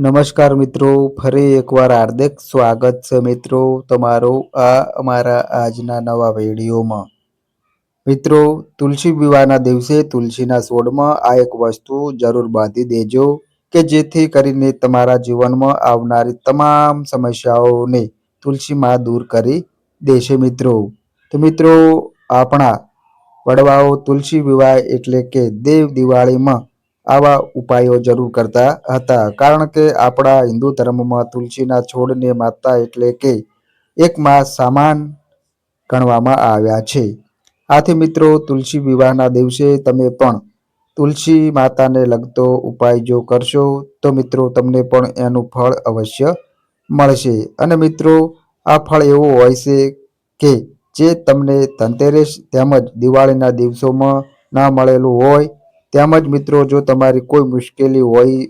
નમસ્કાર મિત્રો, ફરી એકવાર હાર્દિક સ્વાગત છે મિત્રો તમારું આ અમારા આજના નવા વિડીયોમાં. મિત્રો, તુલસી વિવાહના દિવસે તુલસીના છોડમાં આ એક વસ્તુ જરૂર બાંધી દેજો કે જેથી કરીને તમારા જીવનમાં આવનારી તમામ સમસ્યાઓને તુલસીમાં દૂર કરી દેશે મિત્રો. તો મિત્રો, આપણા વડવાઓ તુલસી વિવાહ એટલે કે દેવ દિવાળીમાં આવા ઉપાયો જરૂર કરતા હતા. કારણ કે આપણા હિન્દુ ધર્મમાં તુલસીના છોડને માતા એટલે કે એક માં સામાન ગણવામાં આવ્યા છે. આથી મિત્રો, તુલસી વિવાહના દિવસે તમે પણ તુલસી માતાને લગતો ઉપાય જો કરશો, તો મિત્રો તમને પણ એનું ફળ અવશ્ય મળશે. અને મિત્રો, આ ફળ એવો હોય છે કે જે તમને ધનતેરસ તેમજ દિવાળીના દિવસોમાં ના મળેલું હોય તેમજ મિત્રો, જો તમારી કોઈ મુશ્કેલી હોય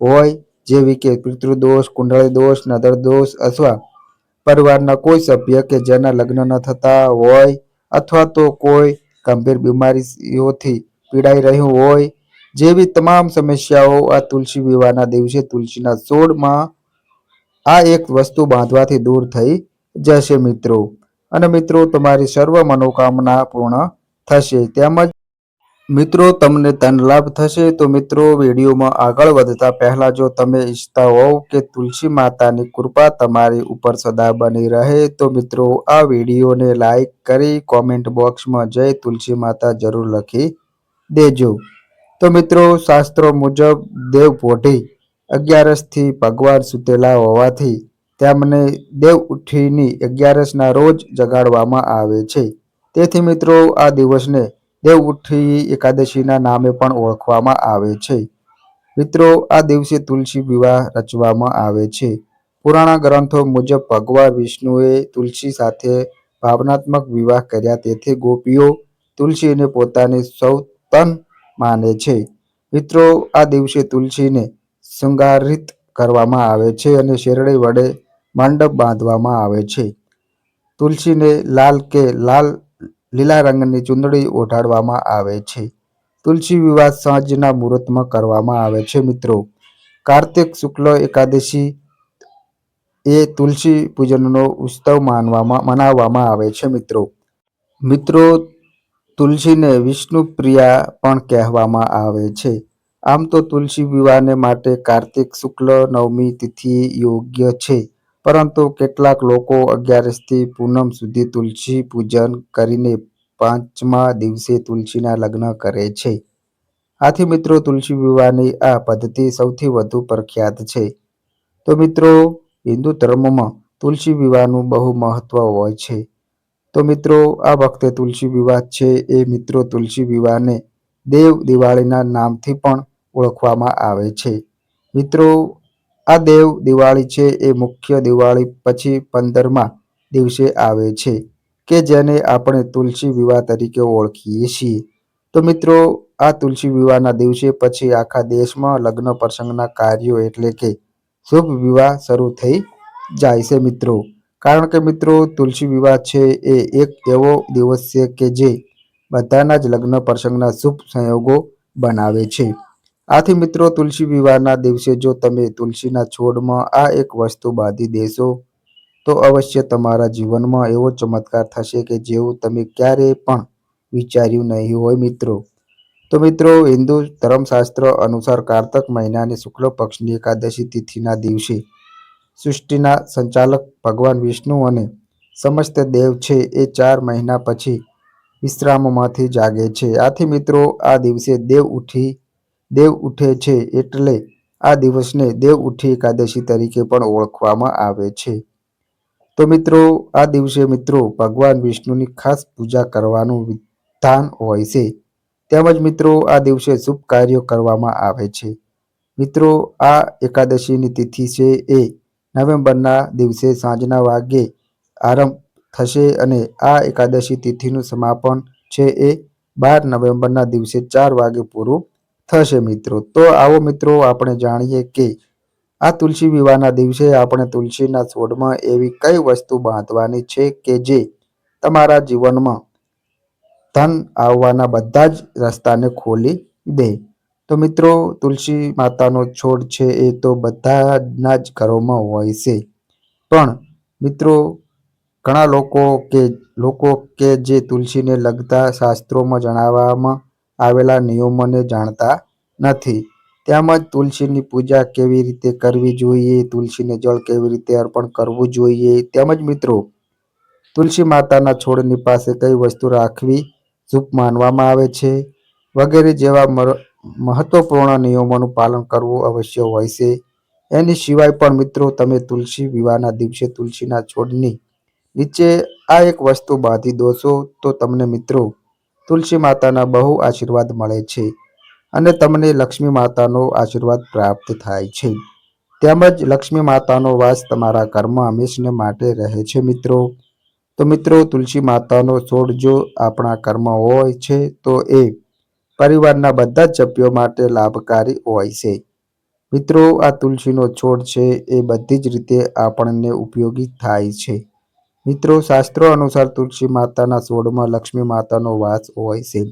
હોય જેવી કે પિતૃદોષ, કુંડળી દોષ, નદર દોષ અથવા પરિવારના કોઈ સભ્ય કે જેના લગ્ન ન થતા હોય અથવા તો કોઈ ગંભીર બીમારીઓથી પીડાઈ રહ્યું હોય, જેવી તમામ સમસ્યાઓ આ તુલસી વિવાહના દિવસે તુલસીના છોડમાં આ એક વસ્તુ બાંધવાથી દૂર થઈ જશે મિત્રો. અને મિત્રો, તમારી સર્વ મનોકામના પૂર્ણ થશે. તેમજ મિત્રો, તમને ધન લાભ થશે તો મિત્રો, વિડીયોમાં આગળ વધતા પહેલા જો તમે ઈચ્છતા હોવ કે તુલસી માતાની કૃપા તમારી ઉપર સદા બની રહે, તો મિત્રો, આ વિડીયોને લાઈક કરી કોમેન્ટ બોક્સમાં જય તુલસી માતા જરૂર લખી દેજો. તો મિત્રો, શાસ્ત્રો મુજબ દેવ પોઢી અગિયારસથી ભગવાન સુતેલા હોવાથી તેમને દેવ ઉઠીની અગિયારસના રોજ જગાડવામાં આવે છે. તેથી મિત્રો, આ દિવસને દેવ ઉઠી એકાદશીના નામે પણ ઓળખવામાં આવે છે. મિત્રો, આ દિવસે તુલસી વિવાહ રચવામાં આવે છે. પુરાણા ગ્રંથો મુજબ ભગવાન વિષ્ણુએ તુલસી સાથે ભાવનાત્મક વિવાહ કર્યા. તેથી ગોપીઓ તુલસીને પોતાની સૌતન માને છે. મિત્રો, આ દિવસે તુલસીને શૃંગારિત કરવામાં આવે છે અને શેરડી વડે મંડપ બાંધવામાં આવે છે. તુલસીને લાલ કે લાલ લીલા રંગની ચુંદડી ઓઢાડવામાં આવે છે. તુલસી વિવાહ સાંજના મુહૂર્તમાં કરવામાં આવે છે, મિત્રો. કાર્તિક શુક્લ એકાદશી એ તુલસી પૂજનનો ઉત્સવ માનવામાં, મનાવવામાં આવે છે, મિત્રો. મિત્રો, તુલસીને વિષ્ણુ પ્રિયા પણ કહેવામાં આવે છે. આમ તો તુલસી વિવાહને માટે કાર્તિક શુક્લ નવમી તિથિ યોગ્ય છે. પરંતુ કેટલાક લોકો અગિયારસથી પૂનમ સુધી તુલસી પૂજન કરીને પાંચમા દિવસે તુલસીના લગ્ન કરે છે. આથી મિત્રો, તુલસી વિવાહની આ પદ્ધતિ સૌથી વધુ પ્રખ્યાત છે. તો મિત્રો, હિન્દુ ધર્મમાં તુલસી વિવાહનું બહુ મહત્વ હોય છે. તો મિત્રો, આ વખતે તુલસી વિવાહ છે એ મિત્રો તુલસી વિવાહને દેવ દિવાળીના નામથી પણ ઓળખવામાં આવે છે. મિત્રો આ દેવ દિવાળી છે એ મુખ્ય દિવાળી પછી પંદરમા દિવસે આવે છે, કે જેને આપણે તુલસી વિવાહ તરીકે ઓળખીએ છીએ. તો મિત્રો, આ તુલસી વિવાહના દિવસે પછી આખા દેશમાં લગ્ન પ્રસંગના કાર્યો એટલે કે શુભ વિવાહ શરૂ થઈ જાય છે મિત્રો. કારણ કે મિત્રો, તુલસી વિવાહ છે એ એક એવો દિવસ છે કે જે બધાના જ લગ્ન પ્રસંગના શુભ સંયોગો બનાવે છે. આથી મિત્રો, તુલસી વિવાહના દિવસે જો તમે તુલસીના છોડમાં આ એક વસ્તુ બાંધી દેશો, તો અવશ્ય તમારા જીવનમાં એવો ચમત્કાર થશે કે જેવું તમે ક્યારેય પણ વિચાર્યું નહીં હોય મિત્રો. તો મિત્રો, હિન્દુ ધર્મશાસ્ત્ર અનુસાર કારતક મહિનાની શુક્લ પક્ષની એકાદશી તિથિના દિવસે સૃષ્ટિના સંચાલક ભગવાન વિષ્ણુ અને સમસ્ત દેવ છે એ ચાર મહિના પછી વિશ્રામમાંથી જાગે છે. આથી મિત્રો, આ દિવસે દેવ ઉઠી દેવ ઉઠે છે એટલે આ દિવસને દેવ ઉઠી એકાદશી તરીકે પણ ઓળખવામાં આવે છે. તો મિત્રો, આ દિવસે મિત્રો ભગવાન વિષ્ણુની ખાસ પૂજા કરવાનું વિધાન હોય છે. તેમજ મિત્રો, આ દિવસે શુભ કાર્યો કરવામાં આવે છે. મિત્રો, આ એકાદશીની તિથિ છે એ નવેમ્બરના દિવસે સાંજના વાગ્યે આરંભ થશે અને આ એકાદશી તિથિનું સમાપન છે એ બાર નવેમ્બરના દિવસે ચાર વાગે પૂરું થશે મિત્રો. તો આવો મિત્રો, આપણે જાણીએ કે આ તુલસી વિવાહના દિવસે આપણે તુલસીના છોડમાં એવી કઈ વસ્તુ બાંધવાની છે કે જે તમારા જીવનમાં ધન આવવાના બધા જ રસ્તાને ખોલી દે? તો મિત્રો, તુલસી માતાનો છોડ છે એ તો બધાના જ ઘરોમાં હોય છે. પણ મિત્રો, ઘણા લોકો કે લોકો કે જે તુલસીને લગતા શાસ્ત્રોમાં જણાવવામાં આવેલા નિયમોને જાણતા નથી. તેમજ તુલસીની પૂજા કેવી રીતે કરવી જોઈએ, તુલસીને જળ કેવી રીતે અર્પણ કરવું જોઈએ. તેમજ મિત્રો, તુલસી માતાના છોડની પાસે કઈ વસ્તુ રાખવી શુભ માનવામાં આવે છે? વગેરે જેવા મહત્વપૂર્ણ નિયમોનું પાલન કરવું અવશ્ય હોય છે. એની સિવાય પણ મિત્રો, તમે તુલસી વિવાહના દિવસે તુલસીના છોડની નીચે આ એક વસ્તુ બાંધી દોશો તો તમને મિત્રો તુલસી માતાના બહુ આશીર્વાદ મળે છે અને તમને લક્ષ્મી માતાનો આશીર્વાદ પ્રાપ્ત થાય છે. તેમજ લક્ષ્મી માતાનો વાસ તમારા કર્મ હંમેશને માટે રહે છે મિત્રો. તો મિત્રો, તુલસી માતાનો છોડ જો આપણા કર્મ હોય છે, તો એ પરિવારના બધા જ સભ્યો માટે લાભકારી હોય છે. મિત્રો, આ તુલસીનો છોડ છે, એ બધી જ રીતે આપણને ઉપયોગી થાય છે. મિત્રો, શાસ્ત્રો અનુસાર તુલસી માતાના છોડમાં લક્ષ્મી માતાનો વાસ હોય છે.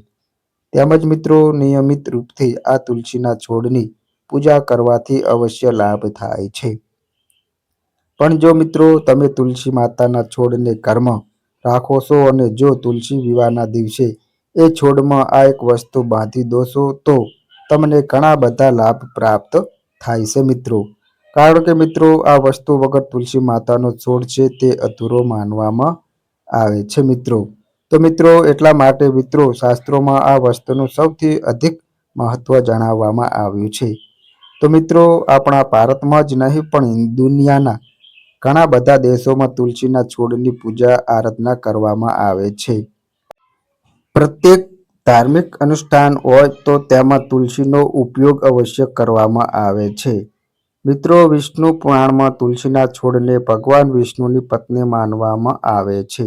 તેમજ મિત્રો, નિયમિત રૂપથી આ તુલસીના છોડની પૂજા કરવાથી અવશ્ય લાભ થાય છે. પણ જો મિત્રો, તમે તુલસી માતાના છોડને કર્મ રાખો છો અને જો તુલસી વિવાહના દિવસે એ છોડમાં આ એક વસ્તુ બાંધી દોશો તો તમને ઘણા બધા લાભ પ્રાપ્ત થાય છે મિત્રો. કારણ કે મિત્રો, આ વસ્તુ વગર તુલસી માતાનો છોડ છે તે અધૂરો માનવામાં આવે છે મિત્રો. તો મિત્રો, એટલા માટે મિત્રો, શાસ્ત્રોમાં આ વસ્તુનું સૌથી અધિક મહત્વ જણાવવામાં આવ્યું છે. તો મિત્રો, આપણા ભારતમાં જ નહીં, પણ દુનિયાના ઘણા બધા દેશોમાં તુલસીના છોડની પૂજા આરાધના કરવામાં આવે છે. પ્રત્યેક ધાર્મિક અનુષ્ઠાન હોય તો તેમાં તુલસીનો ઉપયોગ અવશ્ય કરવામાં આવે છે. મિત્રો, વિષ્ણુ પુરાણમાં તુલસીના છોડને ભગવાન વિષ્ણુની પત્ની માનવામાં આવે છે.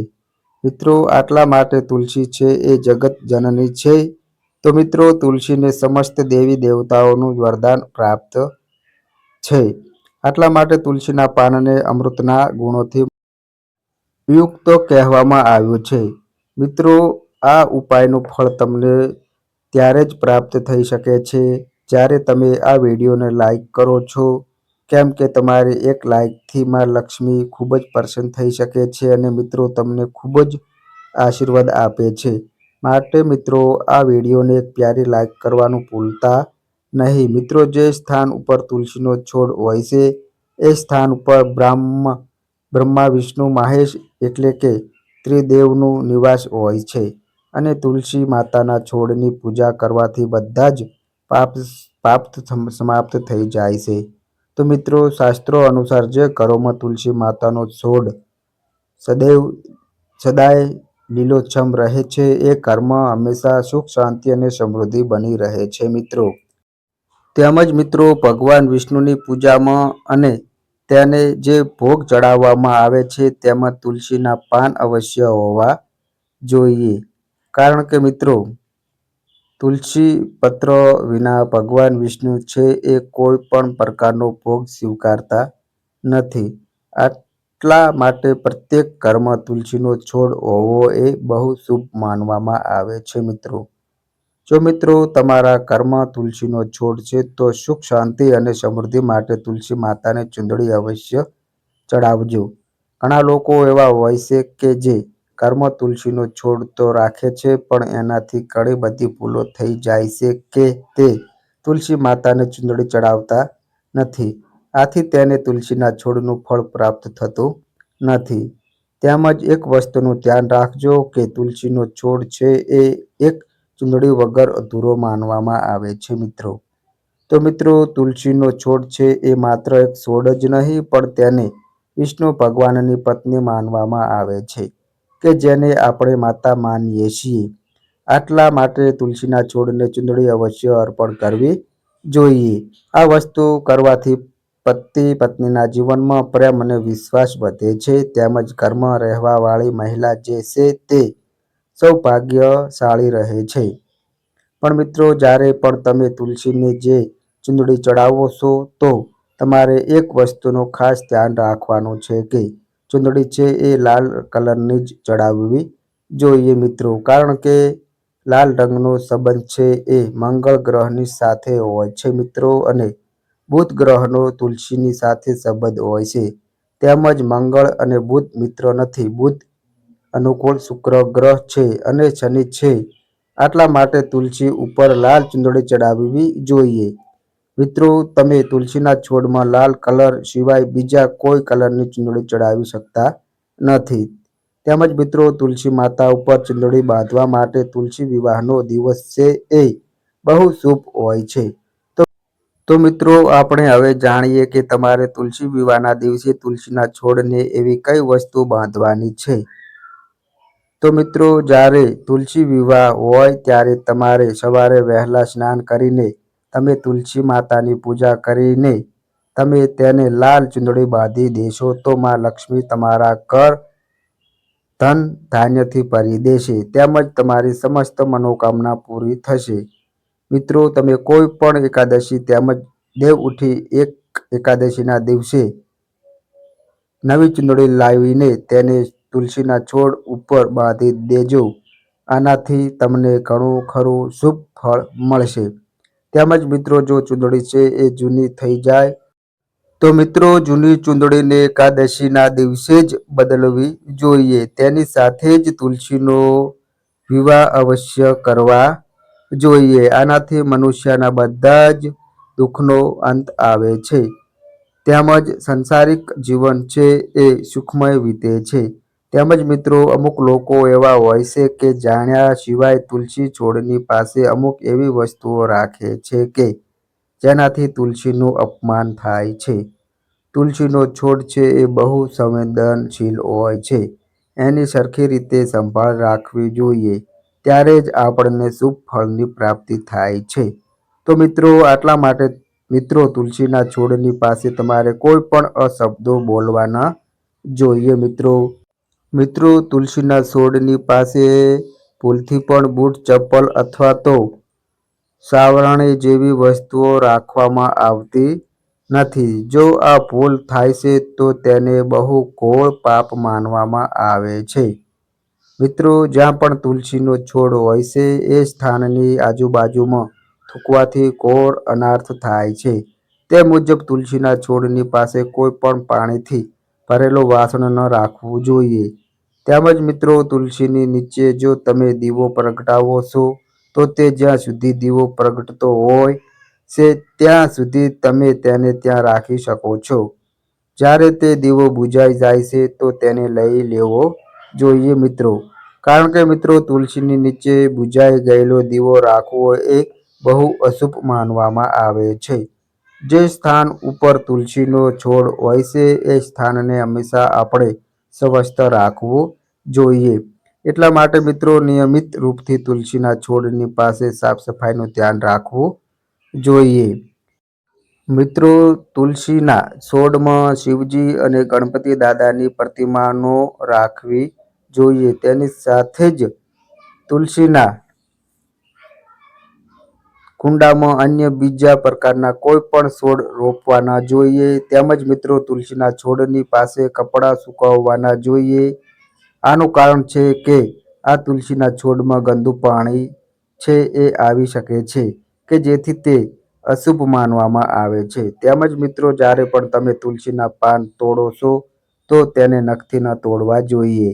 મિત્રો, આટલા માટે તુલસી છે એ જગત જનની છે. તો મિત્રો, તુલસીને સમસ્ત દેવી દેવતાઓનું વરદાન પ્રાપ્ત છે. આટલા માટે તુલસીના પાનને અમૃતના ગુણોથી યુક્ત કહેવામાં આવ્યું છે. મિત્રો, આ ઉપાયનું ફળ તમને ત્યારે જ પ્રાપ્ત થઈ શકે છે. જ્યારે તમે આ વિડીયોને લાઈક કરો છો, કેમ કે તમારી એક લાઈકથી માં લક્ષ્મી ખૂબ જ પ્રસન્ન થઈ શકે છે અને મિત્રો તમને ખૂબ જ આશીર્વાદ આપે છે. માટે મિત્રો, આ વિડીયોને એક પ્યારી લાઈક કરવાનું ભૂલતા નહીં. મિત્રો, જે સ્થાન ઉપર તુલસીનો છોડ હોય છે, એ સ્થાન ઉપર બ્રહ્મ, બ્રહ્મા, વિષ્ણુ, મહેશ એટલે કે ત્રિદેવનું નિવાસ હોય છે. અને તુલસી માતાના છોડની પૂજા કરવાથી બધા જ પાપ સમ- સમાપ્ત થઈ જાય છે. તો મિત્રો, શાસ્ત્રો અનુસાર જે ઘરોમાં તુલસી માતાનો છોડ સદૈવ, સદાય લીલોછમ રહે છે, એ કર્મ હંમેશા સુખ, શાંતિ અને સમૃદ્ધિ બની રહે છે, મિત્રો. તેમજ મિત્રો, ભગવાન વિષ્ણુની પૂજામાં અને તેને જે ભોગ ચડાવવામાં આવે છે, તેમાં તુલસીના પાન અવશ્ય હોવા જોઈએ. કારણ કે મિત્રો તુલસી પત્ર વિના ભગવાન વિષ્ણુ છે એ કોઈ પણ પ્રકારનો ભોગ સ્વીકારતા નથી. આટલા માટે પ્રત્યેક ઘરમાં તુલસીનો છોડ હોવો એ બહુ શુભ માનવામાં આવે છે મિત્રો. જો મિત્રો તમારા ઘરમાં તુલસીનો છોડ છે તો સુખ, શાંતિ અને સમૃદ્ધિ માટે તુલસી માતાને ચૂંદડી અવશ્ય ચડાવજો ઘણા લોકો એવા હોય છે કે જે ઘરમાં તુલસીનો છોડ તો રાખે છે, પણ એનાથી ઘણી બધી ભૂલો થઈ જાય છે કે તે તુલસી માતાને ચૂંદડી ચડાવતા નથી. આથી તેને તુલસીના છોડનું ફળ પ્રાપ્ત થતું નથી. તેમજ એક વસ્તુનું ધ્યાન રાખજો કે તુલસીનો છોડ છે એ એક ચૂંદડી વગર અધૂરો માનવામાં આવે છે મિત્રો. તો મિત્રો, તુલસીનો છોડ છે એ માત્ર એક છોડ જ નહીં, પણ તેને વિષ્ણુ ભગવાનની પત્ની માનવામાં આવે છે. કે જેને આપણે માતા માનીએ છીએ. આટલા માટે તુલસીના છોડને ચૂંદડી અવશ્ય અર્પણ કરવી જોઈએ. આ વસ્તુ કરવાથી પતિ પત્નીના જીવનમાં પ્રેમ અને વિશ્વાસ વધે છે. તેમજ ઘરમાં રહેવાવાળી મહિલા જે છે તે સૌભાગ્યશાળી રહે છે. પણ મિત્રો, જ્યારે પણ તમે તુલસીને જે ચૂંદડી ચડાવો છો, તો તમારે એક વસ્તુનું ખાસ ધ્યાન રાખવાનું છે કે ચૂંદડી છે એ લાલ કલરની જ ચડાવવી જોઈએ મિત્રો. કારણ કે લાલ રંગનો સંબંધ છે એ મંગળ ગ્રહની સાથે હોય છે મિત્રો અને બુધ ગ્રહનો તુલસીની સાથે સંબંધ હોય છે. તેમજ મંગળ અને બુધ મિત્રો નથી. બુધ અનુકૂળ શુક્ર ગ્રહ છે અને શનિ છે. આટલા માટે તુલસી ઉપર લાલ ચુંદડી ચડાવવી જોઈએ. મિત્રો, તમે તુલસીના છોડમાં લાલ કલર સિવાય બીજા કોઈ કલરની ચૂંદડી ચડાવી શકતા નથી. તેમજ મિત્રો, તુલસી માતા ઉપર ચૂંદડી બાંધવા માટે તુલસી વિવાહનો દિવસ છે એ બહુ શુભ હોય છે. તો મિત્રો, આપણે હવે જાણીએ કે તમારે તુલસી વિવાહના દિવસે તુલસીના છોડને એવી કઈ વસ્તુ બાંધવાની છે? તો મિત્રો, જ્યારે તુલસી વિવાહ હોય ત્યારે તમારે સવારે વહેલા સ્નાન કરીને તમે તુલસી માતાની પૂજા કરીને તમે તેને લાલ ચુંદડી બાંધી દેશો, તો માં લક્ષ્મી તમારા કર ધન ધાન્યથી ભરી દેશે. તેમજ તમારી સમસ્ત મનોકામના પૂરી થશે. મિત્રો, તમે કોઈ પણ એકાદશી તેમજ દેવ ઉઠી એક એકાદશીના દિવસે નવી ચુંદડી લાવીને તેને તુલસીના છોડ ઉપર બાંધી દેજો. આનાથી તમને ઘણું ખરું શુભ ફળ મળશે. તેમજ મિત્રો, જો ચૂંદડી છે એ જૂની થઈ જાય, તો મિત્રો, જૂની ચુંદડીને એકાદશીના દિવસે જ બદલવી જોઈએ. તેની સાથે જ તુલસીનો વિવાહ અવશ્ય કરવા જોઈએ. આનાથી મનુષ્યના બધા જ દુઃખનો અંત આવે છે. તેમજ સંસારિક જીવન છે એ સુખમય વીતે છે. તેમજ મિત્રો, અમુક લોકો એવા હોય છે કે જાણ્યા સિવાય તુલસી છોડની પાસે અમુક એવી વસ્તુઓ રાખે છે કે જેનાથી તુલસીનું અપમાન થાય છે. તુલસીનો છોડ છે એ બહુ સંવેદનશીલ હોય છે. એની સરખી રીતે સંભાળ રાખવી જોઈએ. ત્યારે જ આપણને શુભ ફળની પ્રાપ્તિ થાય છે. તો મિત્રો, આટલા માટે મિત્રો, તુલસીના છોડની પાસે તમારે કોઈ પણ અશબ્દો બોલવાના જોઈએ મિત્રો. મિત્રો, તુલસીના છોડની પાસે ભૂલથી પણ બૂટ, ચપ્પલ અથવા તો સાવરણી જેવી વસ્તુઓ રાખવામાં આવતી નથી. જો આ ભૂલ થાય છે, તો તેને બહુ ઘોર પાપ માનવામાં આવે છે. મિત્રો, જ્યાં પણ તુલસીનો છોડ હોય છે, એ સ્થાનની આજુબાજુમાં થૂકવાથી ઘોર અનાર્થ થાય છે. તે મુજબ, તુલસીના છોડની પાસે કોઈ પણ પાણીથી ભરેલું વાસણ ન રાખવું જોઈએ. તેમજ મિત્રો, તુલસીની નીચે જો તમે દીવો પ્રગટાવો છો, તો તે જ્યાં સુધી દીવો પ્રગટતો હોય છે, ત્યાં સુધી તમે તેને ત્યાં રાખી શકો છો. જ્યારે તે દીવો બુઝાઈ જાય છે, તો તેને લઈ લેવો જોઈએ મિત્રો. કારણ કે મિત્રો, તુલસીની નીચે બુઝાઈ ગયેલો દીવો રાખવો એ બહુ અશુભ માનવામાં આવે છે. જે સ્થાન ઉપર તુલસીનો છોડ હોય છે, એ સ્થાનને હંમેશા આપણે સ્વસ્થ રાખવું જોઈએ. એટલા માટે મિત્રો નિયમિત રૂપથી તુલસીના છોડની પાસે સાફ સફાઈનું ધ્યાન રાખવું જોઈએ. મિત્રો, તુલસીના છોડમાં શિવજી અને ગણપતિ દાદાની પ્રતિમાનો રાખવી જોઈએ. તેની સાથે જ તુલસીના કુંડામાં અન્ય બીજા પ્રકારના કોઈ પણ છોડ રોપવાના જોઈએ. તેમજ મિત્રો, તુલસીના છોડની પાસે કપડાં સુકવવાના જોઈએ. આનું કારણ છે કે આ તુલસીના છોડમાં ગંદુ પાણી છે એ આવી શકે છે કે જેથી તે અશુભ માનવામાં આવે છે. તેમજ મિત્રો, જ્યારે પણ તમે તુલસીના પાન તોડો છો, તો તેને નખથી ન તોડવા જોઈએ.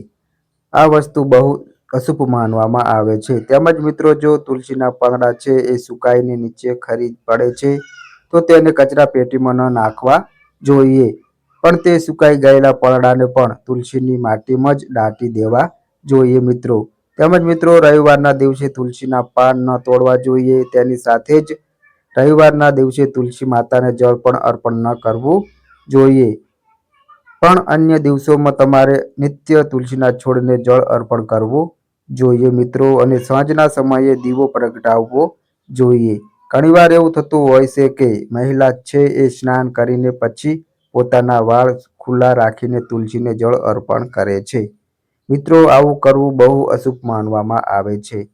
આ વસ્તુ બહુ અશુભ માનવામાં આવે છે. તેમજ મિત્રો, જો તુલસીના પાંદડા છે, એ સુકાઈને નીચે ખરી પડે છે, તો તેને કચરા પેટીમાં ન નાખવા જોઈએ. પણ તે સુકાઈ ગયેલા પાંદડાને પણ તુલસીની માટીમાં જ દાટી દેવા જોઈએ મિત્રો. તેમજ મિત્રો, રવિવારના દિવસે તુલસીના પાન ન તોડવા જોઈએ. તેની સાથે જ રવિવારના દિવસે તુલસી માતાને જળ પણ અર્પણ ન કરવું જોઈએ. પણ અન્ય દિવસોમાં તમારે નિત્ય તુલસીના છોડને જળ અર્પણ કરવું જોઈએ મિત્રો, અને સાંજના સમયે દીવો પ્રગટાવવો જોઈએ. ઘણીવાર એવું થતું હોય છે કે મહિલા છે એ સ્નાન કરીને પછી પોતાના વાળ ખુલ્લા રાખીને તુલસીને જળ અર્પણ કરે છે. મિત્રો, આવું કરવું બહુ અશુભ માનવામાં આવે છે.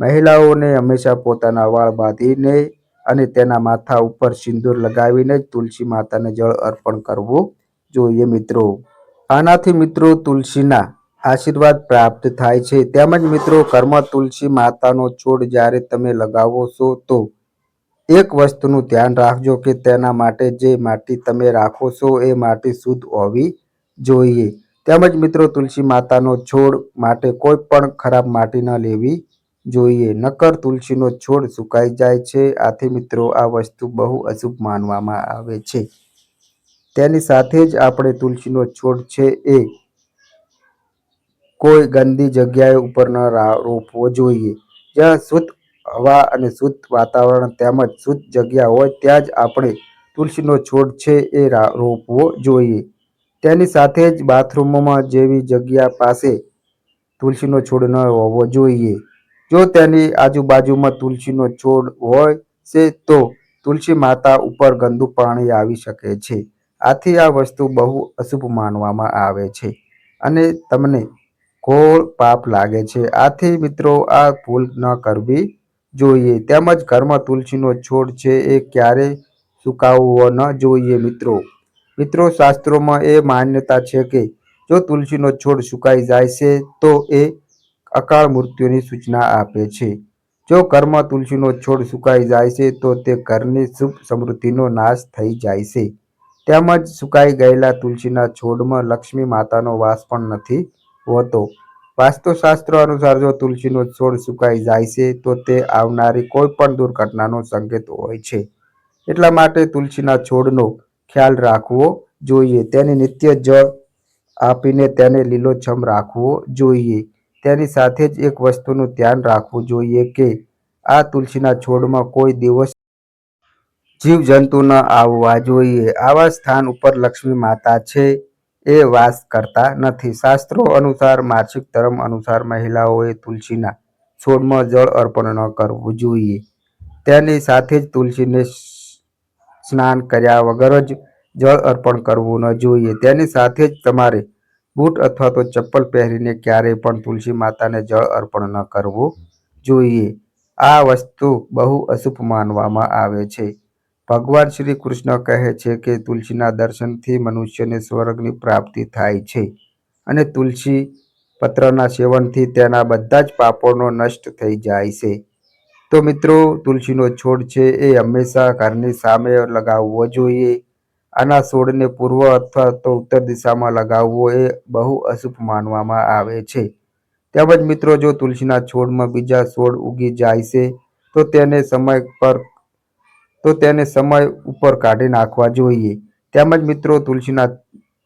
મહિલાઓને હંમેશા પોતાના વાળ બાંધીને અને તેના માથા ઉપર સિંદૂર લગાવીને જ તુલસી માતાને જળ અર્પણ કરવું જોઈએ મિત્રો. આનાથી મિત્રો, તુલસીના આશીર્વાદ પ્રાપ્ત થાય છે. તેમજ મિત્રો, કર્મ તુલસી માતાનો છોડ જ્યારે તમે લગાવો છો, તો એક વસ્તુનું ધ્યાન રાખજો કે તેના માટે જે માટી તમે રાખો છો, એ માટી શુદ્ધ હોવી જોઈએ. તેમજ મિત્રો, તુલસી માતાનો છોડ માટે કોઈ પણ ખરાબ માટી ન લેવી જોઈએ. નકર તુલસીનો છોડ સુકાઈ જાય છે. આથી મિત્રો, આ વસ્તુ બહુ અશુભ માનવામાં આવે છે. તેની સાથે જ આપણે તુલસીનો છોડ છે એ કોઈ ગંદી જગ્યાએ ઉપર ન રોપવો જોઈએ. જ્યાં શુદ્ધ હવા અને શુદ્ધ વાતાવરણ તેમજ શુદ્ધ જગ્યા હોય ત્યાં જ આપણે તુલસીનો છોડ છે એ રોપવો જોઈએ. તેની સાથે જ બાથરૂમમાં જેવી જગ્યા પાસે તુલસીનો છોડ ન હોવો જોઈએ. જો તેની આજુબાજુમાં તુલસીનો છોડ હોય છે તો તુલસી માતા ઉપર ગંદુ પાણી આવી શકે છે. આથી આ વસ્તુ બહુ અશુભ માનવામાં આવે છે. અને તમને ઘોર પાપ લાગે છે. આથી મિત્રો આ ભૂલ ન કરવી જોઈએ. તેમજ ઘરમાં તુલસીનો છોડ છે એ ક્યારેય સુકાવવો ન જોઈએ મિત્રો. મિત્રો, શાસ્ત્રોમાં એ માન્યતા છે કે જો તુલસીનો છોડ સુકાઈ જાય છે તો એ અકાળ મૃત્યુની સૂચના આપે છે. જો ઘરમાં તુલસીનો છોડ સુકાઈ જાય છે તો તે ઘરની સુખ સમૃદ્ધિનો નાશ થઈ જાય છે. તેમજ સુકાઈ ગયેલા તુલસીના છોડમાં લક્ષ્મી માતાનો વાસ પણ નથી. હોતો. વાસ્તુશાસ્ત્ર અનુસાર જો તુલસીનો છોડ સુકાઈ જાય છે, તો તે આવનારી કોઈ પણ દુર્ઘટનાનો સંકેત હોય છે. એટલા માટે તુલસીના છોડનો ખ્યાલ રાખવો જોઈએ. તેને નિત્ય જળ આપીને તેને લીલોછમ રાખવો જોઈએ. તેની સાથે જ એક વસ્તુનું ધ્યાન રાખવું જોઈએ કે આ તુલસીના છોડમાં કોઈ દિવસ જીવજંતુ ન આવવા જોઈએ. આવા સ્થાન ઉપર લક્ષ્મી માતા છે. એ વાસ કરતા નથી. શાસ્ત્રો અનુસાર, માસિક ધર્મ અનુસાર મહિલાઓએ તુલસીના છોડમાં જળ અર્પણ ન કરવું જોઈએ. તેની સાથે જ તુલસીને સ્નાન કર્યા વગર જ જળ અર્પણ કરવું ન જોઈએ. તેની સાથે જ તમારે બૂટ અથવા તો ચપ્પલ પહેરીને ક્યારેય પણ તુલસી માતાને જળ અર્પણ ન કરવું જોઈએ. આ વસ્તુ બહુ અશુભ માનવામાં આવે છે. ભગવાન શ્રી કૃષ્ણ કહે છે કે તુલસીના દર્શનથી મનુષ્યને સ્વર્ગની પ્રાપ્તિ થાય છે અને તુલસી પત્રના સેવનથી તેના બધા જ પાપોનો નષ્ટ થઈ જાય છે. તો મિત્રો, તુલસીનો છોડ છે એ હંમેશા ઘરની સામે લગાવવો જોઈએ. આના છોડને પૂર્વ અથવા તો ઉત્તર દિશામાં લગાવવો એ બહુ અશુભ માનવામાં આવે છે. તેમજ મિત્રો, જો તુલસીના છોડમાં બીજા છોડ ઉગી જાય છે, તો તેને સમય પર તો તેને સમય ઉપર કાઢી નાખવા જોઈએ. તેમજ મિત્રો, તુલસીના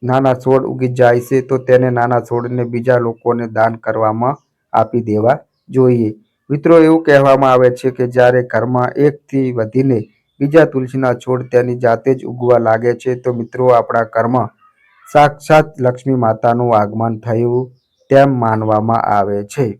નાના છોડ ઉગી જાય છે, તો તેને નાના છોડને બીજા લોકોને દાન કરવામાં આપી દેવા જોઈએ. મિત્રો, એવું કહેવામાં આવે છે કે જ્યારે ઘરમાં એકથી વધીને બીજા તુલસીના છોડ તેની જાતે જ ઉગવા લાગે છે, તો મિત્રો, આપણા ઘરમાં સાક્ષાત લક્ષ્મી માતાનું આગમન થયું તેમ માનવામાં આવે છે.